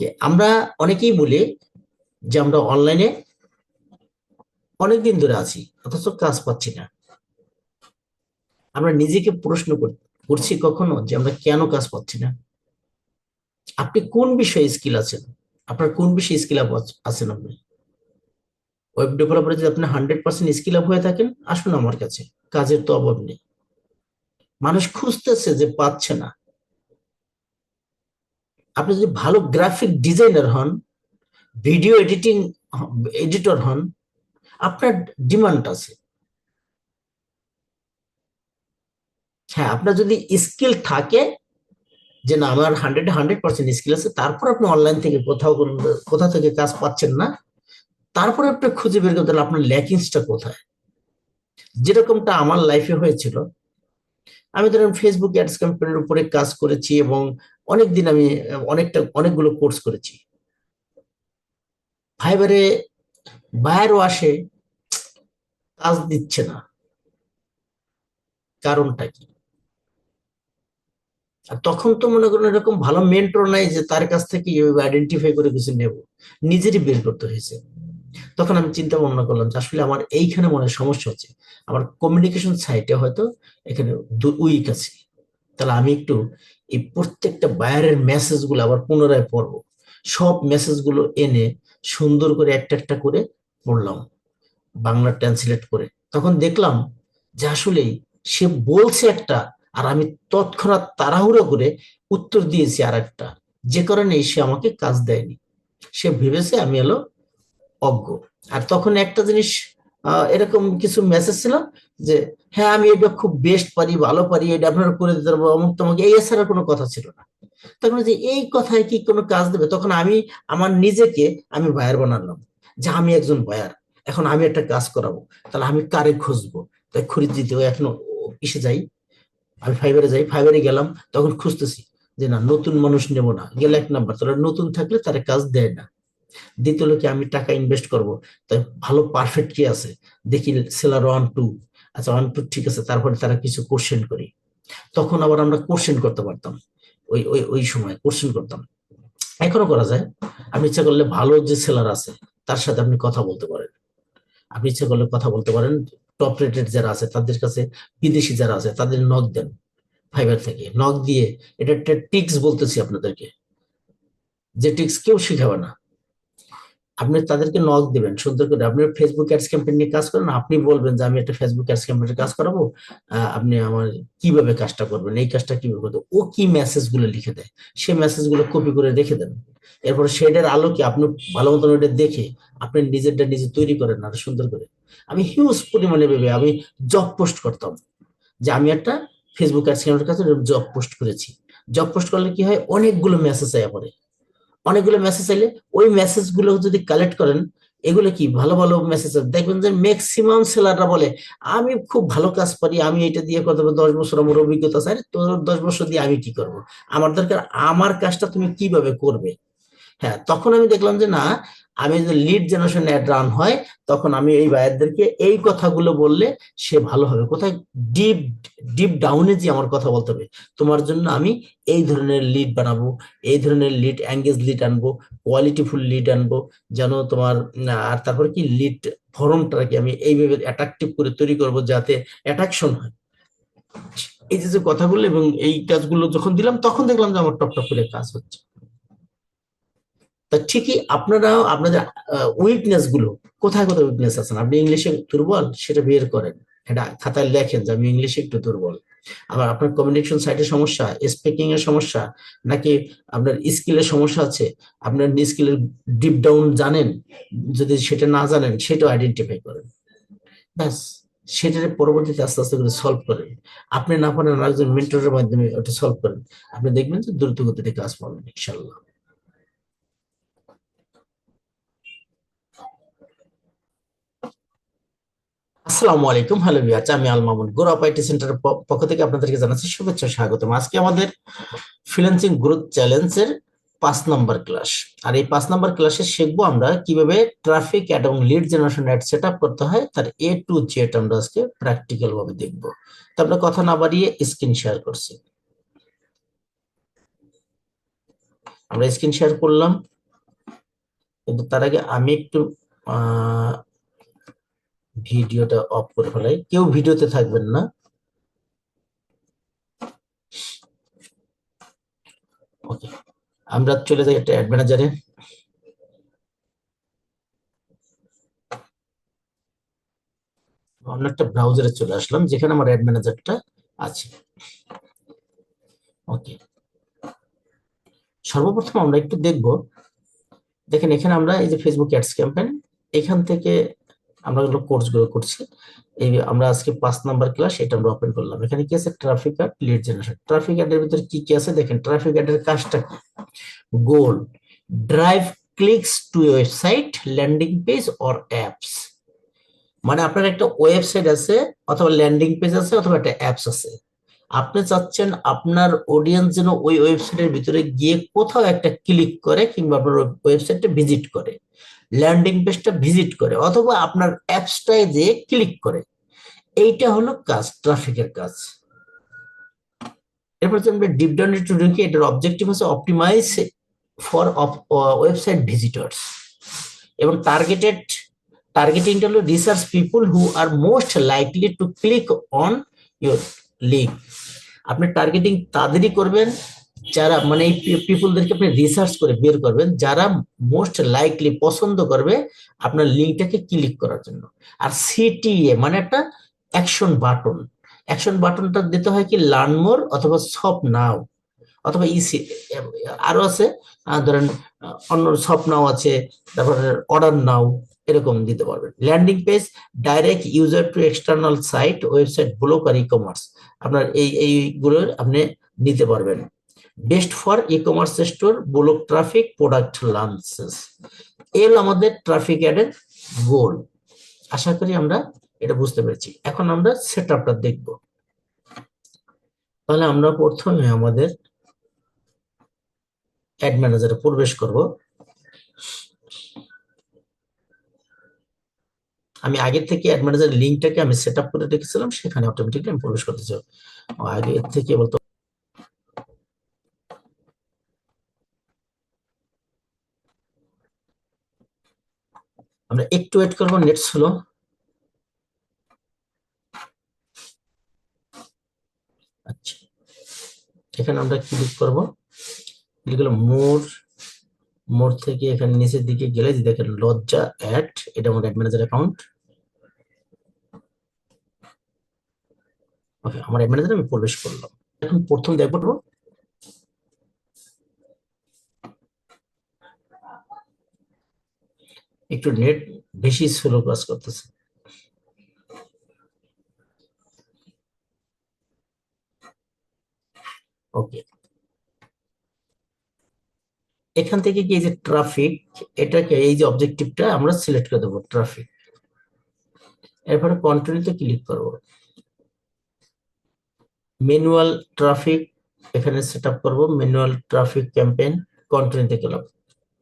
ওকে, আমরা অনেকেই বলি যে আমরা অনলাইনে অনেকদিন ধরে আছি, অথচ কাজ পাচ্ছি না। আমরা নিজেকে প্রশ্ন করছি কখনো যে আমরা কেন কাজ পাচ্ছি না? আপনি কোন বিষয়ে স্কিল আছেন? আপনার কোন বিষয়ে স্কিল আপ আছেন আপনি? ওয়েব ডেভেলপারে যদি আপনি হান্ড্রেড পার্সেন্ট স্কিল আপ হয়ে থাকেন, আসুন আমার কাছে, কাজের তো অভাব নেই। মানুষ খুঁজতেছে যে পাচ্ছে না। আপনি যদি ভালো গ্রাফিক ডিজাইনার হন ভিডিও এডিটিং এডিটর হন, আপনার ডিমান্ড আছে। হ্যাঁ আপনার যদি স্কিল থাকে, যে না, আমার হান্ড্রেড হান্ড্রেড পার্সেন্ট স্কিল আছে, তারপর আপনি অনলাইন থেকে কোথাও কোথা থেকে কাজ পাচ্ছেন না, তারপরে আপনি খুঁজে বের করতে আপনার ল্যাকিংসটা কোথায়? যেরকমটা আমার লাইফে হয়েছিল, আমি ধরেন ফেসবুক অ্যাডস কোম্পানির উপরে কাজ করেছি এবং অনেকদিন আমি, অনেকটা, অনেকগুলো কোর্স করেছি। ফাইবারে বায়ারও আসে, কাজ দিচ্ছে না। কারণটা কি? তখন তো মনে করেন এরকম ভালো মেন্টর নাই যে তার কাছ থেকে আইডেন্টিফাই করে কিছু নেব। নিজেরই বের করতে হয়েছে। তখন আমি চিন্তা ভাবনা করলাম যে আসলে আমার এইখানে মনে সমস্যা হচ্ছে। আমার কমিউনিকেশন সাইটে হয়তো এখানে উইক আছে। তাহলে আমি একটু এই প্রত্যেকটা বায়ারের মেসেজগুলো আবার পুনরায় পড়ব। সব মেসেজগুলো এনে সুন্দর করে একটা একটা করে পড়লাম, বাংলা ট্রান্সলেট করে। তখন দেখলাম যে আসলেই সে বলছে একটা আর আমি তৎক্ষণাৎ তাড়াহুড়ো করে উত্তর দিয়েছি আর একটা যে কারণে সে আমাকে কাজ দেয়নি। সে ভেবেছে আমি হলো অজ্ঞ। আর তখন একটা জিনিস এরকম কিছু মেসেজ ছিল যে হ্যাঁ আমি এটা খুব বেস্ট পারি, ভালো পারি, এটা আপনারা করে দিতে পারব। অমুক তোমাকে, এই ছাড়া কোনো কথা ছিল না। তখন যে এই কথায় কি কোনো কাজ দেবে? তখন আমি, আমার নিজেকে আমি বায়ার বানালাম, যে আমি একজন বায়ার এখন আমি একটা কাজ করাবো, তাহলে আমি কারে খুঁজবো? তাই খরিদ দিতে এখন ইসে যাই, আমি ফাইবারে যাই ফাইবারে গেলাম, তখন খুঁজতেছি যে, না, নতুন মানুষ নেব না, গেলে এক নাম্বার তারা নতুন থাকলে তারা কাজ দেয় না। দ্বিতীয় লোকে আমি টাকা ইনভেস্ট করব। তাই ভালো পারফেক্ট কি আছে? দেখি সেলার ওয়ান টু আচ্ছা ওয়ান টু ঠিক আছে, তারপরে তারা কিছু কোশ্চেন করি। তখন আবার আমরা কোশ্চেন করতে পারতাম। ওই ওই ওই সময় কোশ্চেন করতাম। এখনও করা যায়। আপনি ইচ্ছা করলে ভালো যে সেলার আছে, তার সাথে আপনি কথা বলতে পারেন। আপনি ইচ্ছা করলে কথা বলতে পারেন। টপ রেটেড যারা আছে, তাদের কাছে বিদেশি যারা আছে, তাদের নক দেন। ফাইবার থেকে নক দিয়ে, এটা একটা টিক্স বলতেছি আপনাদেরকে। যে টিক্স কেউ শিখাবে না। আপনি তাদেরকে নক দিবেন, সুন্দর করে। আপনি ফেসবুক অ্যাডস ক্যাম্পেইন নিয়ে কাজ করেন, আপনি বলবেন যে, আমি একটা ফেসবুক অ্যাডস ক্যাম্পেইনের কাজ করাবো আপনি আমার কীভাবে কাজটা করবেন, এই কাজটা কীভাবে করবেন ও কি মেসেজগুলো লিখে দেয়? সেই মেসেজগুলো কপি করে রেখে দেন। এরপর শেডের আলোকে আপনি ভালো মতন ওটা দেখে, আপনি নিজেরটা নিজে তৈরি করেন আরও সুন্দর করে। আমি হিউজ পরিমাণে ভেবে আমি জব পোস্ট করতাম যে, আমি একটা ফেসবুক অ্যাডস ক্যাম্পেইনের কাছে জব পোস্ট করেছি। জব পোস্ট করলে কি হয়? অনেকগুলো মেসেজ আয়া পড়ে। অনেকগুলো মেসেজ এলে ওই মেসেজগুলো যদি কালেক্ট করেন, এগুলো কি ভালো ভালো মেসেজ দেখবেন যে ম্যাক্সিমাম সেলাররা বলে, আমি খুব ভালো কাজ পারি, আমি এটা দিয়ে কত দশ বছর আমার অভিজ্ঞতা আছে তোর দশ বছর দিয়ে আমি কি করব? আমার দরকার, আমার কাজটা তুমি কীভাবে করবে? হ্যাঁ তখন আমি দেখলাম যে না আমি যদি লিড জেনারেশন অ্যাড রান হয়, তখন আমি এই বায়ারদেরকে এই কথাগুলো বললে সে ভালো হবে। কোথায়? ডিপ ডিপ ডাউনে যে আমার কথা বলতে হবে। তোমার জন্য আমি এই ধরনের লিড বানাবো, এই ধরনের লিড অ্যাঙ্গেজ লিড আনব কোয়ালিটিফুল লিড আনব, যেন তোমার আর তারপর কি লিড ফর্মটাকে আমি এইভাবে অ্যাট্রাকটিভ করে তৈরি করব যাতে অ্যাট্রাকশন হয়। এই যে যে কথাগুলো এবং এই কাজগুলো যখন দিলাম, তখন দেখলাম যে আমার টপ টপ করে কাজ হচ্ছে। তা ঠিকই আপনারাও আপনাদের উইকনেসগুলো, কোথায় কোথায় উইকনেস আছেন আপনি ইংলিশে দুর্বল, সেটা বের করেন। এটা খাতায় লেখেন যে আমি ইংলিশে একটু দুর্বল। আবার আপনার কমিউনিকেশন সাইটের সমস্যা স্পিকিং এর সমস্যা, নাকি আপনার স্কিলের সমস্যা আছে? আপনার স্কিলের ডিপ ডাউন জানেন, যদি সেটা না জানেন, সেটাও আইডেন্টিফাই করেন। ব্যাস, সেটার পরবর্তীতে আস্তে আস্তে করে সলভ করেন। আপনি না পারেন আরেকজন মেন্টরের মাধ্যমে ওটা সলভ করেন। আপনি দেখবেন যে দ্রুত গতিতে কাজ পাবেন ইনশাল্লাহ আসসালামু আলাইকুম। হ্যালো ভিয়াচ আমি আল মামুন। গ্রুপ আইটি সেন্টারের পক্ষ থেকে আপনাদেরকে জানাচ্ছি শুভেচ্ছা স্বাগতম। আজকে আমাদের ফ্রিল্যান্সিং গ্রোথ চ্যালেঞ্জের পাঁচ নাম্বার ক্লাস আর এই পাঁচ নাম্বার ক্লাসে শিখব আমরা কীভাবে ট্রাফিক এবং lead generation ad set up করতে হয় তার এ টু জেড আমরা আজকে প্র্যাকটিক্যাল ভাবে দেখব। তো আমরা কথা না বাড়িয়ে স্ক্রিন শেয়ার করছি। আমরা স্ক্রিন শেয়ার করলাম। কিন্তু তার আগে আমি একটু আহ, ভিডিওটা অফ করে ফেলাই। কেউ ভিডিওতে থাকবেন না। ওকে আমরা চলে যাই একটা অ্যাড ম্যানেজারে অন্য একটা ব্রাউজারে চলে আসলাম, যেখানে আমার অ্যাড ম্যানেজারটা আছে। ওকে সর্বপ্রথম আমরা একটু দেখব। দেখেন, এখানে আমরা এই যে ফেসবুক অ্যাডস ক্যাম্পেন এখান থেকে আমরা এগুলো কোর্সগুলো করছি। এই আমরা আজকে পাঁচ নাম্বার ক্লাস এটা আমরা ওপেন করলাম। এখানে কি আছে? Traffic ad lead generation traffic অ্যাডের ভিতরে কি কি আছে? দেখেন ট্রাফিক অ্যাডের কাজটা কি? Goal drive clicks to website landing page or apps মানে আপনার একটা ওয়েবসাইট আছে অথবা ল্যান্ডিং পেজ আছে অথবা একটা অ্যাপস আছে। আপনি চাচ্ছেন আপনার অডিয়েন্স যেন ওই ওয়েবসাইটের ভিতরে গিয়ে কোথাও একটা ক্লিক করে কিংবা আপনার ওয়েবসাইটটা ভিজিট করে। ল্যান্ডিং পেজটা ভিজিট করে অথবা আপনার অ্যাপসটায় যেয়ে ক্লিক করে। এইটা হলো কাজ, ট্রাফিকের কাজ। এরপর আমরা ডিপ ডাউন একটু ঢুকি, এটার অবজেক্টিভ হচ্ছে অপটিমাইজ ফর ওয়েবসাইট ভিজিটর্স এবং টার্গেটেড টার্গেটিংটা হলো research people who are most likely to click on your link আপনি টার্গেটিং তাদেরই করবেন যারা মানে এই পিপুলদেরকে আপনি রিসার্চ করে বের করবেন, যারা মোস্ট লাইকলি পছন্দ করবে আপনার লিঙ্কটাকে ক্লিক করার জন্য। আর সিটিএ মানে একটা অ্যাকশন বাটন অ্যাকশন বাটনটা দিতে হয় কি লার্ন মোর অথবা সপ নাও অথবা ইসি আরও আছে ধরেন অন্য সপ নাও আছে, তারপরে অর্ডার নাও এরকম দিতে পারবেন। Landing page direct user to external site website block R e commerce আপনার এই, এইগুলো আপনি নিতে পারবেন। Best for e commerce store block traffic product launches এল আমাদের ট্রাফিক অ্যাডের গোল আশা করি আমরা এটা বুঝতে পেরেছি। এখন আমরা সেট আপটা দেখব। তাহলে আমরা প্রথমে আমাদের অ্যাড ম্যানেজারে প্রবেশ করব। আমি আগের থেকে অ্যাড ম্যানেজার লিঙ্কটাকে আমি সেট আপ করে রেখেছিলাম, সেখানে অটোমেটিকলি আমি প্রবেশ করতে চাই। আগে থেকে বলতো আমরা একটু ওয়েট করব নেট স্লো আচ্ছা এখানে আমরা ক্লিক করব। ক্লিক মোর মোর থেকে এখানে নিচের দিকে গেলে দেখেন লজ্জা অ্যাড এটা আমার অ্যাড ম্যানেজার অ্যাকাউন্ট ওকে আমার অ্যাড ম্যানেজারে আমি প্রবেশ করলাম। এখন প্রথম দেখব একটু নেট বেশি স্লো কাজ করতেছে। ওকে। এখান থেকে কি এই যে ট্রাফিক এটাকে এই যে অবজেক্টিভটা আমরা সিলেক্ট করে দেবো ট্রাফিক এরপরে কন্টিনিউতে ক্লিক করব। ম্যানুয়াল ট্রাফিক এখানে সেট আপ করব ম্যানুয়াল ট্রাফিক ক্যাম্পেইন কন্টিনিউতে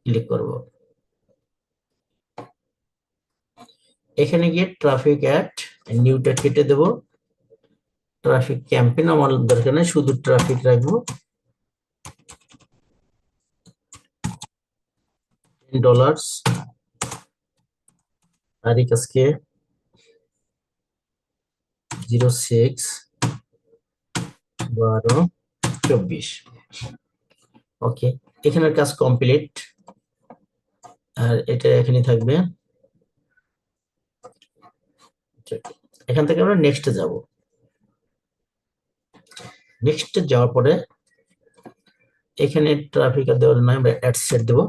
ক্লিক করব। এখানে গিয়ে ট্রাফিক অ্যাড নিউটা কেটে দেব। ট্রাফিক ক্যাম্পেন আমার দরকার নেই, শুধু ট্রাফিক রাখব। ডলার্স তারিখ আজকে জিরো সিক্স বারো চব্বিশ। ওকে এখানের কাজ কমপ্লিট আর এটা এখানে থাকবে। এখান থেকে আমরা নেক্সটে যাব। নেক্সটে যাওয়ার পরে এখানে ট্রাফিক আর দেওয়ার নয় আমরা অ্যাড সেট দেবো।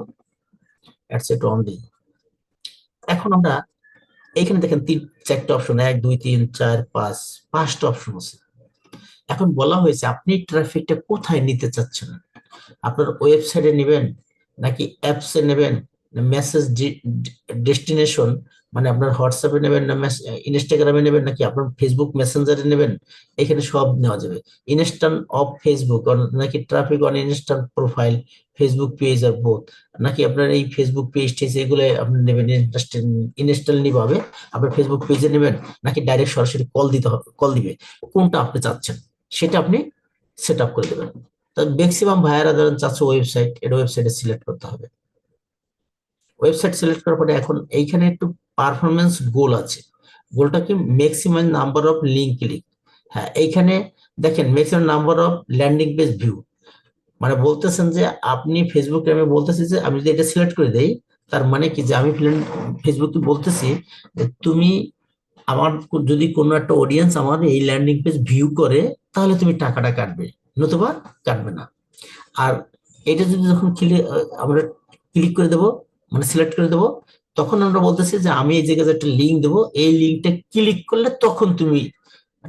অ্যাড সেট অন দিই। এখন আমরা এইখানে দেখেন তিন, চারটা অপশন এক, দুই, তিন, চার, পাঁচ, পাঁচটা অপশন আছে। এখন বলা হয়েছে, আপনি ট্রাফিকটা কোথায় নিতে চাচ্ছেন? আপনার ওয়েবসাইটে নেবেন নাকি অ্যাপসে নেবেন? মেসেজ ডেস্টিনেশন মানে আপনার হোয়াটসঅ্যাপে নেবেন না ইনস্টাগ্রামে নেবেন নাকি আপনার ফেসবুক মেসেঞ্জারে নেবেন, এখানে সব নেওয়া যাবে। ইনস্ট্যান্ট অফ ফেসবুক নাকি traffic on instant profile Facebook page R both নাকি আপনার এই ফেসবুক পেজ টেজ এগুলো আপনি নেবেন ইনস্টললি ভাবে আপনার ফেসবুক পেজে নেবেন, নাকি ডাইরেক্ট সরাসরি কল দিতে হবে কল দিবে, কোনটা আপনি চাচ্ছেন, সেটা আপনি সেট আপ করে দেবেন। তা ম্যাক্সিমাম ভাইয়ারা ধরেন চাচ্ছে ওয়েবসাইট এটা ওয়েবসাইটে সিলেক্ট করতে হবে। ওয়েবসাইট সিলেক্ট করার পরে এখন এইখানে একটু পারফরমেন্স গোল আছে। গোলটা কি maximum number of link click হ্যাঁ এইখানে দেখেন maximum number of landing page view মানে বলতেছেন যে আপনি ফেসবুকে আমি বলতেছি যে আমি যদি এটা সিলেক্ট করে দেই, তার মানে কি যে আমি ফেসবুকে বলতেছি যে তুমি আমার যদি কোনো একটা অডিয়েন্স আমার এই ল্যান্ডিং পেজ ভিউ করে, তাহলে তুমি টাকাটা কাটবে। নতুবা কাটবে না। আর এটা যদি যখন ক্লিক আমরা ক্লিক করে দেবো মানে সিলেক্ট করে দেবো তখন আমরা বলতেছি যে আমি এই জায়গায় একটা লিঙ্ক দেবো, এই লিঙ্কটা ক্লিক করলে তখন তুমি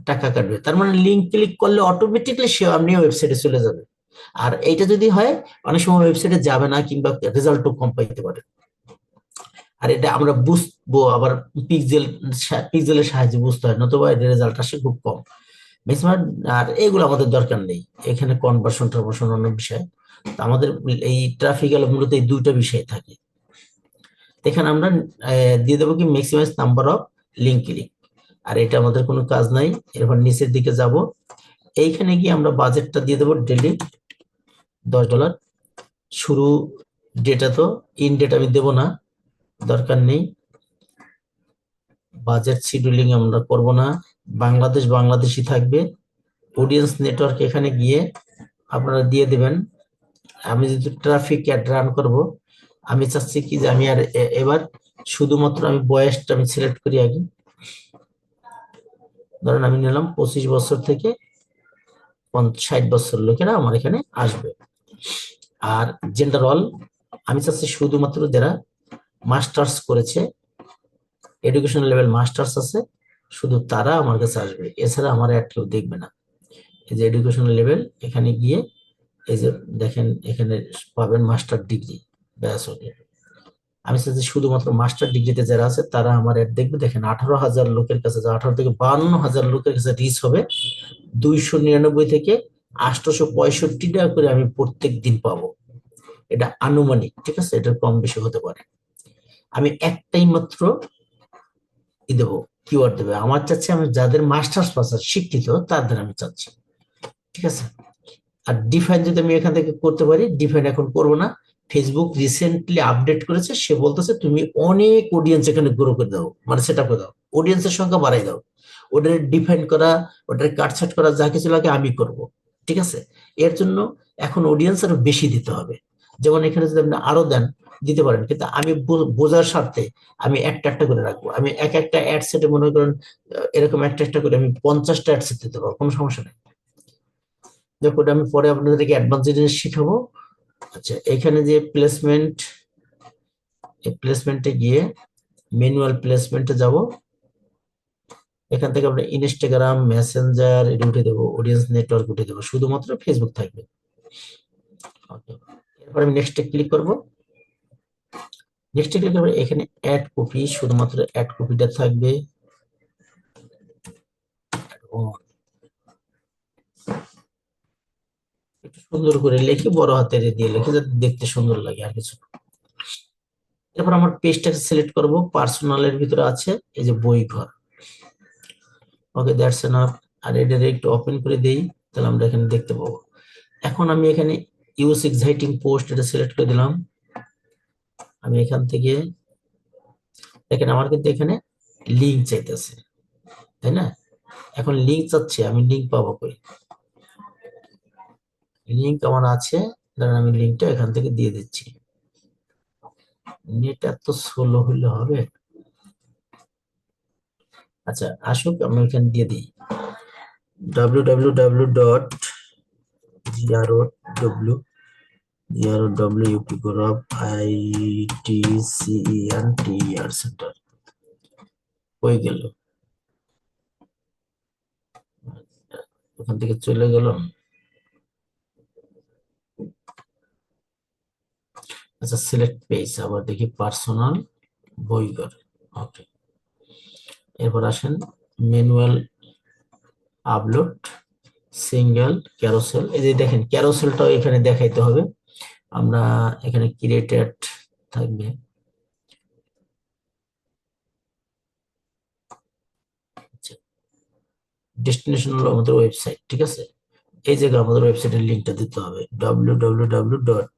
টাকা কাটবে। তার মানে লিঙ্ক ক্লিক করলে অটোমেটিকলি সে আপনি ওয়েবসাইটে চলে যাবে। আর এইটা যদি হয়, অনেক সময় ওয়েবসাইটে যাবে না কিংবা রেজাল্টও কম পাইতে পারে। আর এটা আমরা বুঝব, আবার পিক্সেল পিক্সেলের সাহায্যে বুঝতে হয়, নতুবা এর রেজাল্ট আসে খুব কম। ম্যাক্সিমাম আর এগুলো আমাদের দরকার নেই। এখানে কনভার্সন টনভার্সন অন্য বিষয় আমাদের এই ট্রাফিক এলো মূলত এই দুইটা বিষয় থাকে। এখানে আমরা দিয়ে দেবো কি maximize number of link click আর এটা আমাদের কোনো কাজ নাই, এরপর নিচের দিকে যাব। এইখানে গিয়ে আমরা বাজেটটা দিয়ে দেবো ডেলি দশ ডলার শুরু ডেটা তো ইন ডেট আমি দেবো না, দরকার নেই। বাজেট শিডিউলিং আমরা করব না, বাংলাদেশ বাংলাদেশি থাকবে। অডিয়েন্স নেটওয়ার্ক এখানে গিয়ে আপনারা দিয়ে দেবেন। আমি যদি ট্রাফিক অ্যাড রান করব আমি চাচ্ছি কি যে আমি আর এবার শুধুমাত্র আমি বয়সটা আমি সিলেক্ট করি আগে। ধরেন আমি নিলাম পঁচিশ বছর থেকে ষাট বছর লোকেরা আমার এখানে আসবে। আর জেন্ডার অল আমি চাচ্ছি শুধুমাত্র যারা মাস্টার্স করেছে এডুকেশন লেভেল মাস্টার্স আছে, শুধু তারা আমার কাছে আসবে। এছাড়া আমার অ্যাড কেউ দেখবে না। এই যে এডুকেশন লেভেল এখানে গিয়ে এই যে দেখেন, এখানে পাবেন মাস্টার ডিগ্রি ব্যাস, ওকে। আমি চাচ্ছি শুধুমাত্র মাস্টার ডিগ্রিতে যারা আছে, তারা আমার অ্যাড দেখবে। দেখেন, আঠারো হাজার লোকের কাছে আঠারো থেকে বান্ন হাজার লোকের কাছে রিচ হবে। দুইশো নিরানব্বই থেকে আটশোশো পঁয়ষট্টি টাকা করে আমি প্রত্যেক দিন পাবো। এটা আনুমানিক, ঠিক আছে? এটা কম বেশি হতে পারে। আমি একটাই মাত্র ই দেবো কিওয়ার্ড দেবে। আমার চাচ্ছি আমি যাদের মাস্টার্স পাস শিক্ষিত, তাদের আমি চাচ্ছি। ঠিক আছে? আর ডিফাইন যদি আমি এখান থেকে করতে পারি ডিফাইন এখন করব না। ফেসবুক রিসেন্টলি আপডেট করেছে, সে বলতেছে, তুমি অনেক অডিয়েন্স এখানে গ্রো করে দাও মানে সেটা করে দাও অডিয়েন্সের সংখ্যা বাড়াই দাও, ওটার ডিফাইন করা, ওটার কাটছাট করা, যা কিছু লাগে আমি করব ঠিক আছে? এর জন্য এখন অডিয়েন্স আরও বেশি দিতে হবে। যেমন এখানে যদি আপনি আরও দেন, দিতে পারেন, কিন্তু আমি বোঝার স্বার্থে আমি একটা একটা করে রাখব। আমি এক একটা অ্যাড সেটে মনে করেন এরকম একটা একটা করে আমি পঞ্চাশটা অ্যাড সেট দিতে পারব, কোনো সমস্যা নেই। দেখো আমি পরে আপনাদেরকে অ্যাডভান্স জিনিস শিখাবো। আচ্ছা এখানে যে প্লেসমেন্ট প্লেসমেন্টে গিয়ে ম্যানুয়াল প্লেসমেন্টে যাব। এখান থেকে আমরা ইনস্টাগ্রাম মেসেঞ্জার এটা উঠে দেবো অডিয়েন্স নেটওয়ার্ক উঠে দেবো, শুধুমাত্র ফেসবুক থাকবে. এরপর আমি নেক্সটে ক্লিক করব। নেক্সটে ক্লিক করব, এখানে অ্যাড কপি শুধুমাত্র অ্যাড কপিটা থাকবে। একটু সুন্দর করে লিখি বড় হাতের দিয়ে লিখে যাতে দেখতে সুন্দর লাগে আর কিছু এরপর আমার পেজটাকে সিলেক্ট করব পার্সোনালের ভিতরে আছে, এই যে বই ঘর। ওকে দ্যাটস এনাফ আর এটা একটু ওপেন করে দেই, তাহলে আমরা এখানে দেখতে পাবো। এখন আমি এখানে ইউজ এক্সাইটিং পোস্ট এটা সিলেক্ট করে দিলাম। আমি এখান থেকে, দেখেন আমার কিন্তু এখানে লিঙ্ক চাইতেছে, তাই না? এখন লিঙ্ক চাচ্ছে, আমি লিঙ্ক পাবো কই? লিঙ্ক আমার আছে? ধরেন আমি লিঙ্কটা এখান থেকে দিয়ে দিচ্ছি। নেট এত স্লো হলে হবে। আচ্ছা আসুক, আমি এখানে দিয়ে দিই। W W W dot G R O W G R O W I T C E N T R centre হয়ে গেল। ওখান থেকে চলে গেলাম। আচ্ছা সিলেক্ট পেজ আবার দেখি পার্সোনাল বইঘর ওকে এরপর আসেন ম্যানুয়াল আপলোড সিঙ্গেল ক্যারোসেল এই যে দেখেন ক্যারোসেলটাও এখানে দেখাইতে হবে। আমরা এখানে ক্রিয়েটেড থাকবে। ডেস্টিনেশন হলো আমাদের ওয়েবসাইট ঠিক আছে? এই জায়গায় আমাদের ওয়েবসাইটের লিঙ্কটা দিতে হবে। W W W dot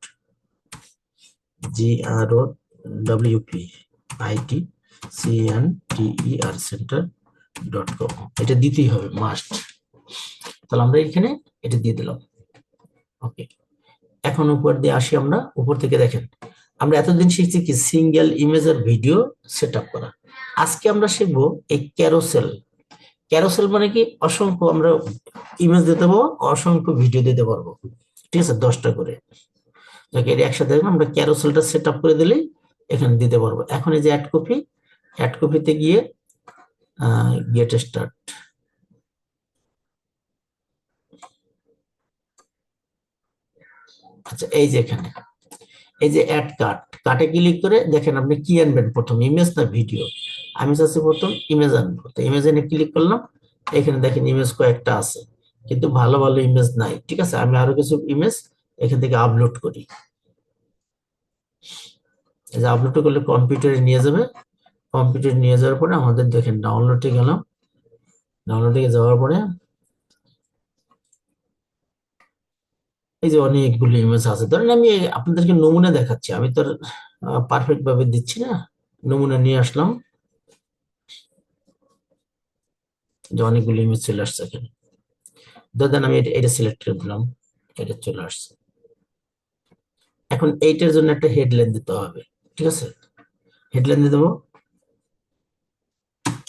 G R O W P I T C N T E R centre dot com এটা দিতেই হবে মাস্ট তাহলে আমরা এখানে এটা দিয়ে দিলাম। ওকে এখন উপর দিয়ে আসি আমরা, উপর থেকে দেখেন, আমরা এতদিন শিখছি কি সিঙ্গেল ইমেজের ভিডিও সেট করা। আজকে আমরা শিখব এই ক্যারোসেল ক্যারোসেল মানে কি? অসংখ্য আমরা ইমেজ দিতে পারব, অসংখ্য ভিডিও দিতে পারব। ঠিক আছে, দশটা করে। এটা একসাথে আমরা ক্যারোসেলটা সেট আপ করে দিলেই এখানে দিতে পারব। এখন এই যে অ্যাড কপি অ্যাড কপিতে গিয়ে গেট স্টার্ট আচ্ছা এই যে এখানে। এই যে অ্যাড কাট কাটে ক্লিক করে দেখেন আপনি কি আনবেন প্রথম ইমেজ না ভিডিও আমি চাচ্ছি প্রথম ইমেজ আনব। তো ইমেজ এনে ক্লিক করলাম, এখানে দেখেন ইমেজ কয়েকটা আছে। কিন্তু ভালো ভালো ইমেজ নাই, ঠিক আছে? আমি আরও কিছু ইমেজ এখান থেকে আপলোড করি। যে আপলোড করলে কম্পিউটারে নিয়ে যাবে। কম্পিউটারে নিয়ে যাওয়ার পরে আমাদের দেখেন ডাউনলোডে গেলাম। ডাউনলোডে যাওয়ার পরে এই যে অনেকগুলো ইমেজ আছে। ধরেন আমি আপনাদেরকে নমুনা দেখাচ্ছি। আমি তো পারফেক্ট ভাবে দিচ্ছি না। নমুনা নিয়ে আসলাম। যে অনেকগুলো ইমেজ চলে আসছে এখানে। ধরেন আমি এটা সিলেক্ট করে দিলাম। এটা চলে আসছে। এখন এইটার জন্য একটা হেডলাইন দিতে হবে, ঠিক আছে? হেডলাইন দিয়ে দেবো।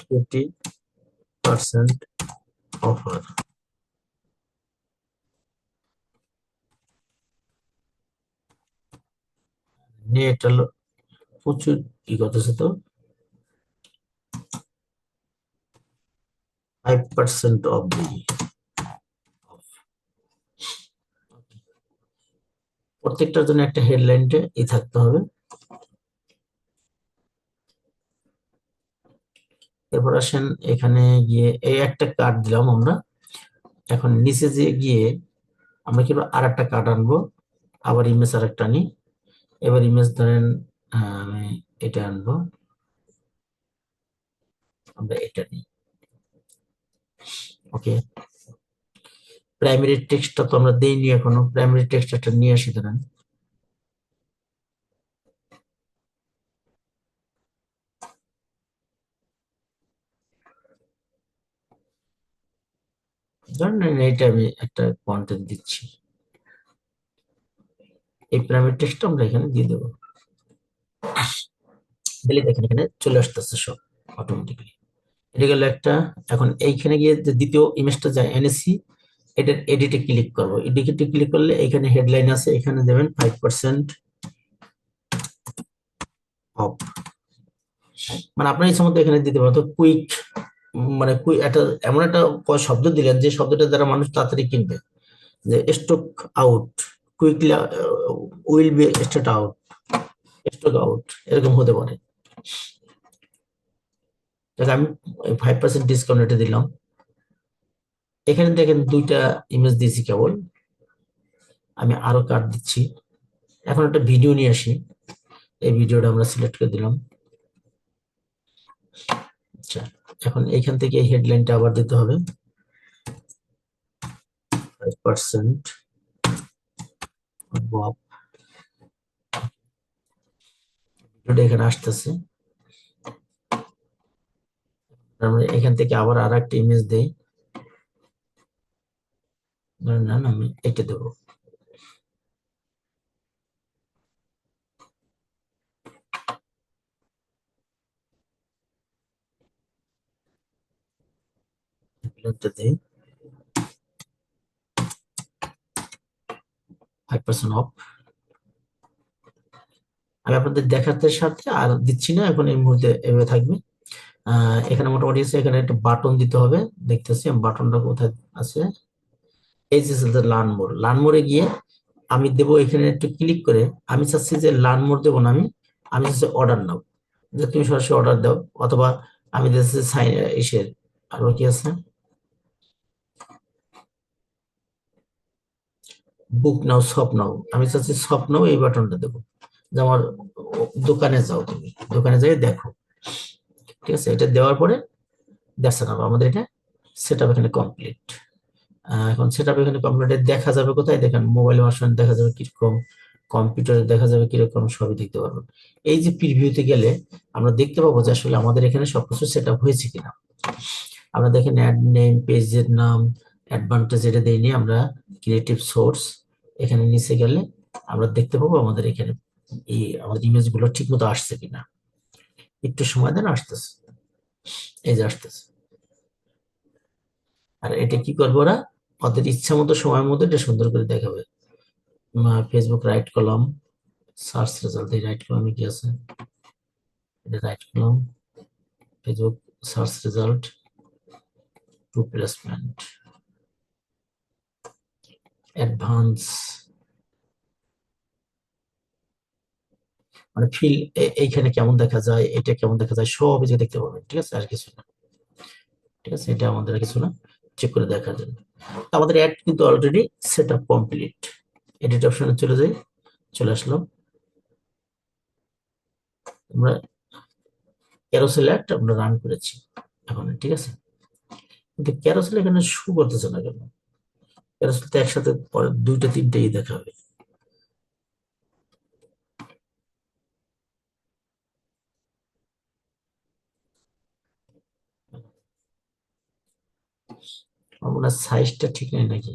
ফিফটি পার্সেন্ট অফার নিয়ে এটা প্রচুর কি করতেছে তো? ফাইভ পার্সেন্ট অফ দি প্রত্যেকটার জন্য একটা হেডলাইনটা ই থাকতে হবে। এরপর আসেন এখানে গিয়ে এই একটা কার্ড দিলাম আমরা। এখন নিচে যে গিয়ে আমরা কি আর একটা কার্ড আনব? আবার ইমেজ আর একটা আনি। এবার ইমেজ ধরেন আমি এটা আনব। আমরা এটা নিই। ওকে প্রাইমারি টেক্সটটা তো আমরা দেইনি এখনও। প্রাইমারি টেক্সট একটা নিয়ে আসি, ধরেন। ধরেন এইটা আমি একটা কন্টেন্ট দিচ্ছি। এই প্রাইমারি টেক্সটটা আমরা এখানে দিয়ে দেবো। দিলে দেখেন এখানে চলে আসতেছে সব অটোমেটিকলি এটা গেল একটা, এখন এইখানে গিয়ে যে দ্বিতীয় ইমেজটা যায় এনেসি এটার এডিটে ক্লিক করব। এডিটে ক্লিক করলে এখানে হেডলাইন আছে, এখানে দেবেন ফাইভ পার্সেন্ট অফ মানে আপনার ইচ্ছা মতো এখানে দিতে পারেন। তো কুইক মানে একটা, এমন একটা শব্দ দিলেন যে শব্দটা দ্বারা মানুষ তাড়াতাড়ি কিনবে। যে stock out quickly will be state out stock out এরকম হতে পারে। আমি ফাইভ পার্সেন্ট ডিসকাউন্ট এটা দিলাম। এখানে দেখেন দুইটা ইমেজ দিয়েছি কেবল। আমি আরও কার্ড দিচ্ছি। এখন একটা ভিডিও নিয়ে আসি। এই ভিডিওটা আমরা সিলেক্ট করে দিলাম। আচ্ছা এখন এখান থেকে এই হেডলাইনটা আবার দিতে হবে। পার্সেন্ট এখানে আসতেছে। এখান থেকে আবার আর একটা ইমেজ দেই। না আমি এটা দেবো ফাইভ পার্সেন্ট অফ আমি আপনাদের দেখাতে সাথে আর দিচ্ছি না এখন এই মুহূর্তে এভাবে থাকবে এখানে মোটামুটি এখানে একটা বাটন দিতে হবে দেখতেছি বাটনটা কোথায় আছে এই যে লার্ন মোর লার্ন মোরে গিয়ে আমি দেব এখানে একটু ক্লিক করে, আমি চাচ্ছি যে লার্ন মোর দেবো না আমি আমি চাচ্ছি অর্ডার নাও। যে তুমি সরাসরি অর্ডার দাও, অথবা আমি দেখছি সাইন ইসের আরও কি আছে? বুক নাও সপ নাও, আমি চাচ্ছি সপ নাও, এই বাটনটা দেবো। যে আমার দোকানে যাও তুমি, দোকানে যাই দেখো। ঠিক আছে? এটা দেওয়ার পরে দ্যাটস আমাদের এটা সেট আপ এখানে কমপ্লিট এখন সেট আপ এখানে কম্পিউটারে দেখা যাবে কোথায়? দেখেন মোবাইল ভার্সন দেখা যাবে কীরকম কম্পিউটারে দেখা যাবে কীরকম, সবই দেখতে পারবেন এই যে প্রিভিউতে গেলে আমরা দেখতে পাবো যে আসলে আমাদের এখানে সবকিছু সেট আপ হয়েছে কিনা। আমরা দেখেন অ্যাড নেম পেজের নাম অ্যাডভান্টেজ এটা দেইনি আমরা ক্রিয়েটিভ সোর্স এখানে নিচে গেলে আমরা দেখতে পাবো আমাদের এখানে এই আমাদের ইমেজগুলো ঠিক মতো আসছে কিনা। একটু সময় দেন, আসতেছে। এই যে আসতেছে। আর এটা কি করব ওরা? ওদের ইচ্ছা মতো সময় মতো এটা সুন্দর করে দেখাবে। Facebook right column search result এই রাইট কলামে কি আছে? এটা right column Facebook search result to placement advance মানে ফিল এইখানে কেমন দেখা যায়, এটা কেমন দেখা যায় সব এই যে দেখতে পাবেন, ঠিক আছে? আর কিছু না। ঠিক আছে? এটা আমাদের কিছু না। চেক করে দেখা জন্য। আমাদের অ্যাড কিন্তু already set up complete edit অপশনে চলে যাই, চলে আসলাম। আমরা ক্যারোসেল অ্যাড আমরা রান করেছি এখন, ঠিক আছে? কিন্তু ক্যারোসেল এখানে শু করতেছে না কেন? ক্যারোসেল তো একসাথে পরে দুইটা, তিনটেই দেখাবে আমার হয় সাইজটা ঠিক নেই নাকি?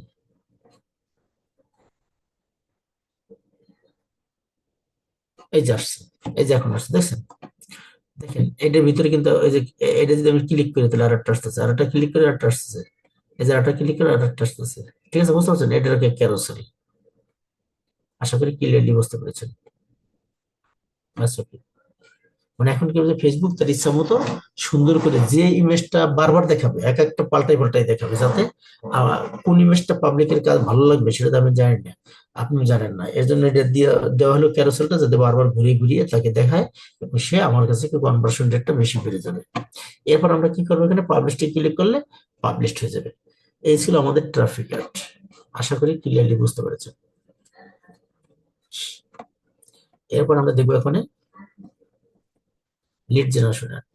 এই যে আসছে, এই যে এখন আসছে, দেখছেন? দেখেন, এটার ভিতরে কিন্তু এই যে, এটা যদি আমি ক্লিক করি তাহলে আরেকটা আসতেছে আরেকটা ক্লিক করে আরেকটা আসতেছে। এই যে আরেকটা ক্লিক করে আরেকটা আসতেছে। ঠিক আছে, বুঝতে পারছেন? এটাকে ক্যারোসেল আশা করি ক্লিয়ারলি বুঝতে পেরেছেন। আচ্ছা মানে এখন কি হচ্ছে ফেসবুক তার ইচ্ছা মতো সুন্দর করে যে ইমেজটা বারবার দেখাবে, এক একটা পাল্টাই পাল্টাই দেখাবে যাতে কোন ইমেজটা পাবলিকের কাজ ভালো লাগবে সেটা তো আমি জানি না আপনি জানেন না। এর জন্য এটা দিয়ে, দেওয়া হলো ক্যারোসেলটা যাতে বারবার ঘুরিয়ে ঘুরিয়ে তাকে দেখায় এবং সে আমার কাছে কনভার্সন রেটটা বেশি বেড়ে যাবে। এরপর আমরা কি করব এখানে? পাবলিশে ক্লিক করলে পাবলিশড হয়ে যাবে। এই ছিল আমাদের ট্রাফিক অ্যাড আশা করি ক্লিয়ারলি বুঝতে পেরেছেন। এরপর আমরা দেখব এখানে lead generation ad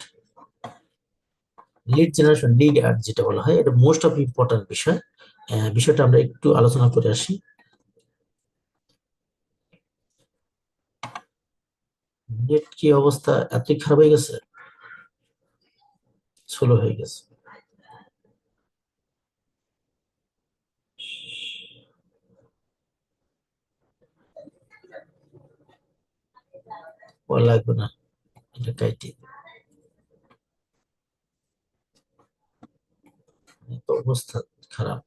lead generation lead ad যেটা বলা হয়, এটা মোস্ট অফ ইম্পর্টেন্ট বিষয়। বিষয়টা আমরা একটু আলোচনা করে আসি। নেট কি অবস্থা? এতই খারাপ হয়ে গেছে? স্লো হয়ে গেছে। লাগবে না। এটা অবস্থা খারাপ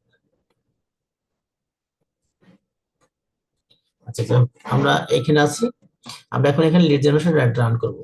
আচ্ছা আমরা এখানে আছি। আমরা এখন এখানে লিড জেনারেশন রান করব।